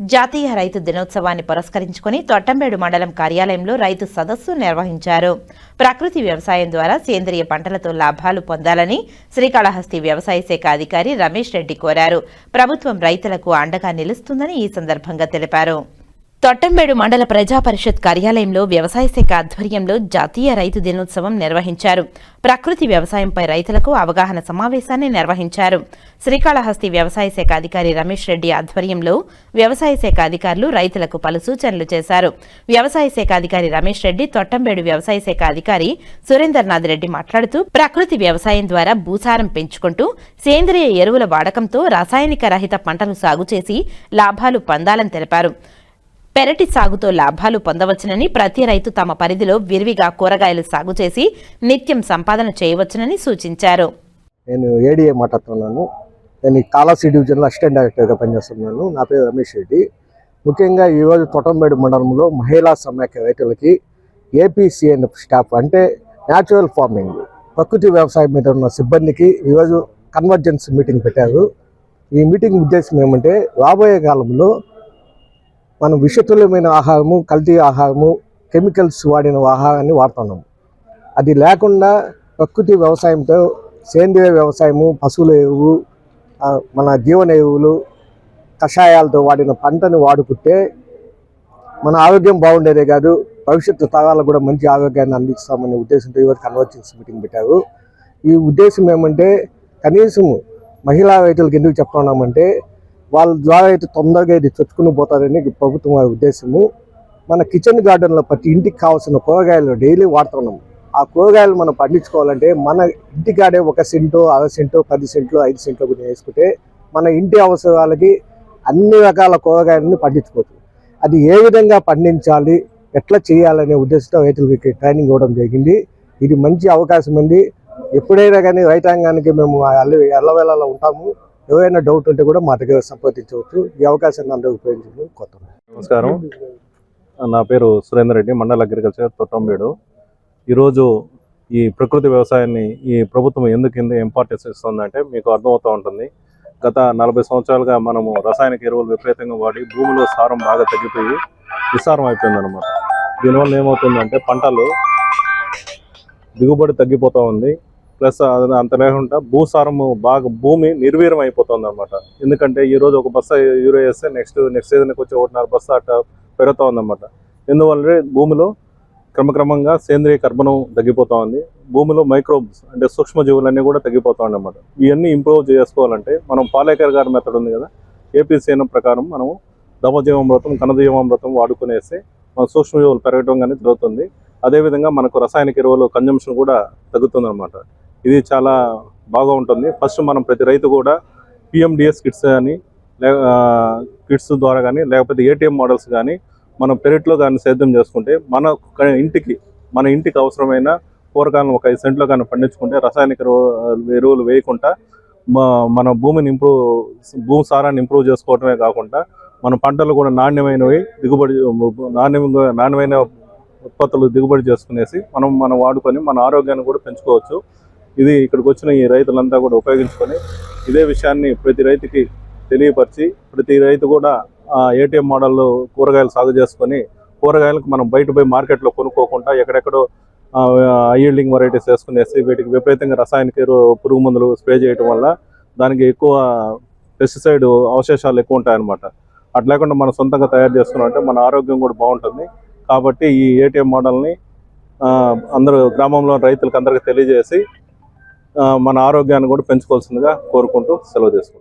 జాతీయ రైతు దినోత్సవాన్ని పురస్కరించుకుని తొట్టంబేడు మండలం కార్యాలయంలో రైతు సదస్సు నిర్వహించారు. ప్రకృతి వ్యవసాయం ద్వారా సేంద్రియ పంటలతో లాభాలు పొందాలని శ్రీకాళహస్తి వ్యవసాయ శాఖ అధికారి రమేష్ రెడ్డి కోరారు. ప్రభుత్వం రైతులకు అండగా నిలుస్తుందని ఈ సందర్భంగా తెలిపారు. తొట్టంబేడు మండల ప్రజా పరిషత్ కార్యాలయంలో వ్యవసాయ శాఖ ఆధ్వర్యంలో జాతీయ రైతు దినోత్సవం నిర్వహించారు. ప్రకృతి వ్యవసాయంపై రైతులకు అవగాహన సమావేశాన్ని నిర్వహించారు. శ్రీకాళహస్తి వ్యవసాయ శాఖ అధికారి రమేష్ రెడ్డి ఆధ్వర్యంలో వ్యవసాయ శాఖ అధికారులు రైతులకు పలు సూచనలు చేశారు. వ్యవసాయ శాఖ అధికారి రమేష్ రెడ్డి తొట్టంబేడు వ్యవసాయ శాఖ అధికారి సురేందర్నాథ్ రెడ్డి మాట్లాడుతూ ప్రకృతి వ్యవసాయం ద్వారా భూసారం పెంచుకుంటూ సేంద్రియ ఎరువుల వాడకంతో రాసాయనిక రహిత పంటలు సాగు చేసి లాభాలు పొందాలని తెలిపారు. పెరటి సాగుతో లాభాలు పొందవచ్చునని ప్రతి రైతు తమ పరిధిలో విరివిగా కూరగాయలు సాగు చేసి నిత్యం సంపాదన చేయవచ్చునని సూచించారు. నేను ఏడీఏ మాట్లాడుతున్నాను. నేను ఈ డివిజన్లో అసిస్టెంట్ డైరెక్టర్గా పనిచేస్తున్నాను. నా పేరు రమేష్ రెడ్డి. ముఖ్యంగా ఈరోజు తొటంబేడు మండలంలో మహిళా సమాఖ్య రైతులకి ఏపీసీఎన్ స్టాఫ్ అంటే న్యాచురల్ ఫార్మింగ్ ప్రకృతి వ్యవసాయం మీద ఉన్న సిబ్బందికి ఈరోజు కన్వర్జెన్స్ మీటింగ్ పెట్టారు. ఈ మీటింగ్ ఉద్దేశం ఏమంటే రాబోయే కాలంలో మనం విషతుల్యమైన ఆహారము కల్తీ ఆహారము కెమికల్స్ వాడిన ఆహారాన్ని వాడుతున్నాం అది లేకుండా ప్రకృతి వ్యవసాయంతో సేంద్రియ వ్యవసాయము పశువుల ఎరువు మన జీవన ఎరువులు కషాయాలతో వాడిన పంటను వాడుకుంటే మన ఆరోగ్యం బాగుండేదే కాదు భవిష్యత్తు తరాలకు కూడా మంచి ఆరోగ్యాన్ని అందిస్తామనే ఉద్దేశంతో ఈరోజు కన్వర్జెన్స్ మీటింగ్ పెట్టారు. ఈ ఉద్దేశం ఏమంటే కనీసం మహిళా రైతులకు ఎందుకు చెప్తున్నామంటే వాళ్ళ ద్వారా అయితే తొందరగా ఇది చొచ్చుకుని పోతారని ప్రభుత్వం వారి ఉద్దేశము. మన కిచెన్ గార్డెన్లో ప్రతి ఇంటికి కావాల్సిన కూరగాయలు డైలీ వాడుతున్నాం. ఆ కూరగాయలు మనం పండించుకోవాలంటే మన ఇంటికాడే ఒక సెంటు అర సెంటు పది సెంట్లు ఐదు సెంట్లు కూడా వేసుకుంటే మన ఇంటి అవసరాలకి అన్ని రకాల కూరగాయలను పండించుకోవచ్చు. అది ఏ విధంగా పండించాలి ఎట్లా చేయాలనే ఉద్దేశంతో రైతులకి ట్రైనింగ్ ఇవ్వడం జరిగింది. ఇది మంచి అవకాశం ఉంది. ఎప్పుడైనా కానీ రైతాంగానికి మేము అల్ల ఎల్లవేళలా ఉంటాము. ఎవరైనా డౌట్ ఉంటే కూడా మా దగ్గర సంప్రదించవచ్చు. ఈ అవకాశాన్ని అందరూ ఉపయోగించడం. కొత్త నమస్కారం. నా పేరు సురేందర్ రెడ్డి మండల అగ్రికల్చర్ తొట్టంబేడు. ఈరోజు ఈ ప్రకృతి వ్యవసాయాన్ని ఈ ప్రభుత్వం ఎందుకు ఇంపార్టెన్స్ ఇస్తుందంటే మీకు అర్థమవుతూ ఉంటుంది. గత నలభై సంవత్సరాలుగా మనము రసాయనిక ఎరువులు విపరీతంగా వాడి భూమిలో సారం బాగా తగ్గిపోయి విసారం అయిపోయిందనమాట దీనివల్ల ఏమవుతుందంటే పంటలు దిగుబడి తగ్గిపోతూ ఉంది. ప్లస్ అంత లేకుండా భూసారము బాగా భూమి నిర్వీర్యం అయిపోతుంది అనమాట ఎందుకంటే ఈ రోజు ఒక బస్తా యూరియా వేస్తే నెక్స్ట్ నెక్స్ట్ సీజన్కి వచ్చి ఒకటిన్నర బస్తా అట్లా పెరుగుతూ ఉందన్నమాట ఎందువల్ల భూమిలో క్రమక్రమంగా సేంద్రియ కర్బనం తగ్గిపోతూ ఉంది భూమిలో మైక్రోబ్స్ అంటే సూక్ష్మజీవులన్నీ కూడా తగ్గిపోతా అన్నమాట ఇవన్నీ ఇంప్రూవ్ చేసుకోవాలంటే మనం పాలేకర్ గారి మెథడ్ ఉంది కదా. ఏపీసీఎన్ ప్రకారం మనం దమజీవామృతం కనజీవామృతం వాడుకునేస్తే మన సూక్ష్మజీవులు పెరగడం కానీ జరుగుతుంది. అదేవిధంగా మనకు రసాయనిక ఎరువులు కన్జంప్షన్ కూడా తగ్గుతుంది అనమాట ఇది చాలా బాగా ఉంటుంది. ఫస్ట్ మనం ప్రతి రైతు కూడా పిఎండిఎస్ కిట్స్ కానీ కిట్స్ ద్వారా కానీ లేకపోతే ఏటీఎం మోడల్స్ కానీ మనం పెరట్లో కానీ సేద్యం చేసుకుంటే మన ఇంటికి మన ఇంటికి అవసరమైన కూరగాయలను ఒక ఐదు సెంట్లో కానీ పండించుకుంటే రసాయనిక ఎరువులు వేయకుండా మన భూమిని ఇంప్రూవ్ భూమి సారాన్ని ఇంప్రూవ్ చేసుకోవడమే కాకుండా మన పంటలు కూడా నాణ్యమైనవి దిగుబడి నాణ్యంగా నాణ్యమైన ఉత్పత్తులు దిగుబడి చేసుకునేసి మనం మనం వాడుకొని మన ఆరోగ్యాన్ని కూడా పెంచుకోవచ్చు. ఇది ఇక్కడికి వచ్చిన ఈ రైతులంతా కూడా ఉపయోగించుకొని ఇదే విషయాన్ని ప్రతి రైతుకి తెలియపరిచి ప్రతి రైతు కూడా ఏటీఎం మోడల్ కూరగాయలు సాగు చేసుకొని కూరగాయలకు మనం బయట పోయి మార్కెట్లో కొనుక్కోకుండా ఎక్కడెక్కడో ఈల్డింగ్ వెరైటీస్ వేసుకునేసి వీటికి విపరీతంగా రసాయనిక ఎరువు పురుగు మందులు స్ప్రే చేయడం వల్ల దానికి ఎక్కువ పెస్టిసైడ్ అవశేషాలు ఎక్కువ ఉంటాయన్నమాట. అట్లా లేకుండా మనం సొంతంగా తయారు చేసుకున్నామంటే మన ఆరోగ్యం కూడా బాగుంటుంది. కాబట్టి ఈ ఏటీఎం మోడల్ని అందరూ గ్రామంలో రైతులకు అందరికీ తెలియజేసి మన ఆరోగ్యాన్ని కూడా పెంచుకోవాల్సిందిగా కోరుకుంటూ సెలవు తీసుకుంటాం